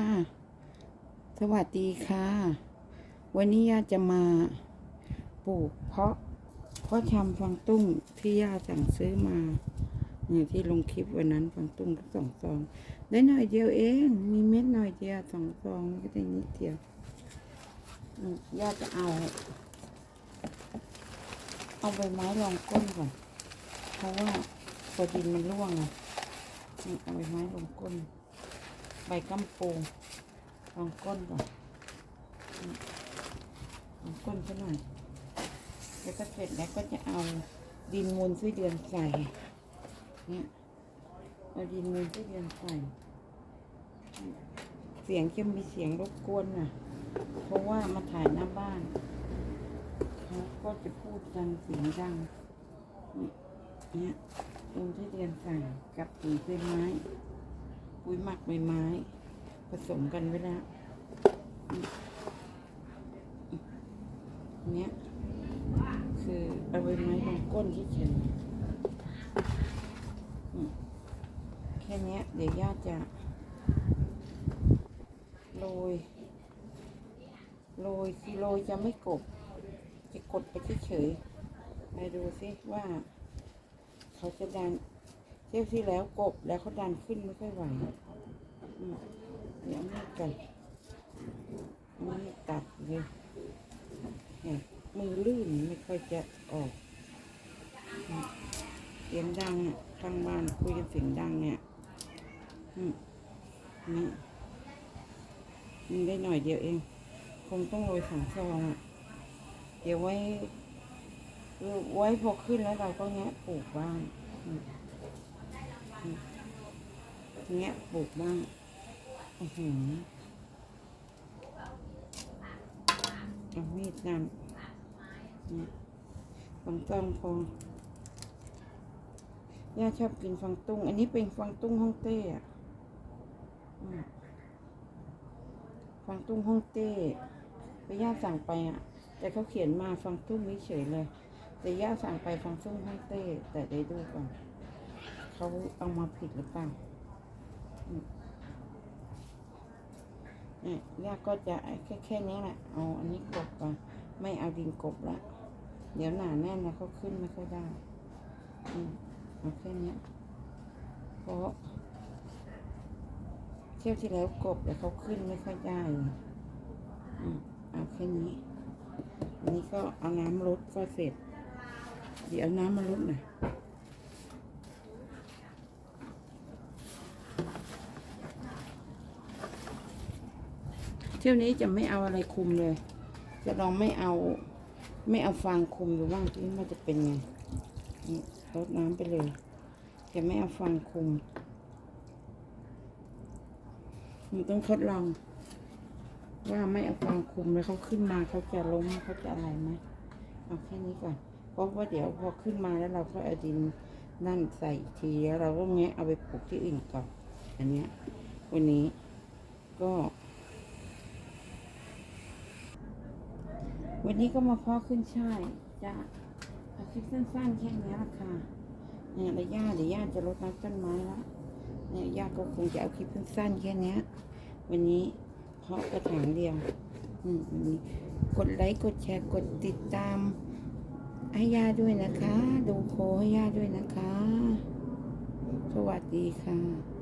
ค่ะ สวัสดีค่ะ วันนี้ย่าจะมาปลูกเพาะเพาะชำฟังตุ้งที่ย่าสั่งซื้อมาเนี่ยที่ลงคลิปวันนั้นฟังตุ้งสองซอง ได้หน่อยเดียวเอง มีเม็ดหน่อยเดียวสองซองก็ได้นิดเดียวย่าจะเอา เอาใบไม้รองก้นก่อน เพราะว่าพอดินมันร่วงอะนี่เอาใบไม้รองก้น ใบกัมปูรองก้นก่อนนี่รองก้นซะหน่อยแล้วก็เสร็จแล้วก็จะเอาดินมูลไส้เดือนใส่เนี่ยเอาดินมูลไส้เดือนใส่ เสียงจะมีเสียงรบกวนน่ะ เพราะว่ามาถ่ายหน้าบ้านเขาก็จะพูดกันเสียงดังเนี่ยมูลไส้เดือนใส่กับปุ๋ยใบไม้ ปุ๋ยหมักใบไม้ ผสมกันไว้แล้วเนี้ยคือเอาใบไม้ลงก้นที่เฉยๆแค่เนี้ยเดี๋ยวย่าจะโรยโรยคือโรยจะไม่กบ จะกดไปเฉยๆไปดูซิว่า เขาจะดัน เที่ยวที่แล้วกบแล้วเขาดันขึ้นไม่ค่อยไหวเดี๋ยวมีดกันมีดตัดเลยเนี่ยมือลื่นไม่ค่อยจะออกเสียงดังอะข้างบ้านคุยกันเสียงดังเนี่ยนี่มันได้หน่อยเดียวเอง คงต้องโรยสองซองอะ เดี๋ยวไว้ ไว้พอขึ้นแล้วเราก็แงะปลูกบ้าง อืมอืมแงะปลูกบ้างอือหือเอามีดนั่นนี่ฟังต้องพอย่าชอบกินฟังตุ้ง อันนี้เป็นฟังตุ้งฮ่องเต้อะฟังตุ้งฮ่องเต้ไปย่าสั่งไปอะ แต่เขาเขียนมาฟังตุ้งเฉยเลย แต่ย่าสั่งไปฟังตุ้งฮ่องเต้ แต่ได้ดูก่อน เขาเอามาผิดหรือเปล่าเนี่ยย่าก็จะแค่แค่นี้แหละเอาอันนี้กบก่อนไม่เอาดินกบละเดี๋ยวหนาแน่นแล้วเขาขึ้นไม่ค่อยได้อืมเอาแค่นี้เพราะเที่ยวที่แล้วกบแล้วเขาขึ้นไม่ค่อยได้อืมเอาแค่นี้อันนี้ก็เอาน้ำลดก็เสร็จ เดี๋ยวเอาน้ำมาลดหน่อย ที่ยวนี้จะไม่เอาอะไรคุมเลย จะลองไม่เอา ไม่เอาฟางคุมดูบ้างที่มันจะเป็นไงนี่ลดน้ำไปเลย จะไม่เอาฟางคุมมันต้องทดลอง ว่าไม่เอาฟางคุมแล้วเขาขึ้นมาเขาจะล้มเขาจะอะไรไหมเอาแค่นี้ก่อนเพราะว่าเดี๋ยวพอขึ้นมาแล้วเราก็เอาดินนั่นใส่ทีแล้วเราก็แงะเอาไปปลูกที่อื่นก่อน อันเนี้ยวันนี้ก็ วันนี้ก็มาเพาะขึ้นช่ายจ้าเอาคลิปสั้นๆแค่นี้ละค่ะเนี่ยแล้วย่าเดี๋ยวย่าจะรดน้ำต้นไม้ละเนี่ยย่าก็คงจะเอาคลิปสั้นๆแค่นี้วันนี้เพาะกระถางเดียวอืมวันนี้กดไลค์กดแชร์กดติดตามให้ย่าด้วยนะคะ ดูโพลให้ย่าด้วยนะคะ สวัสดีค่ะ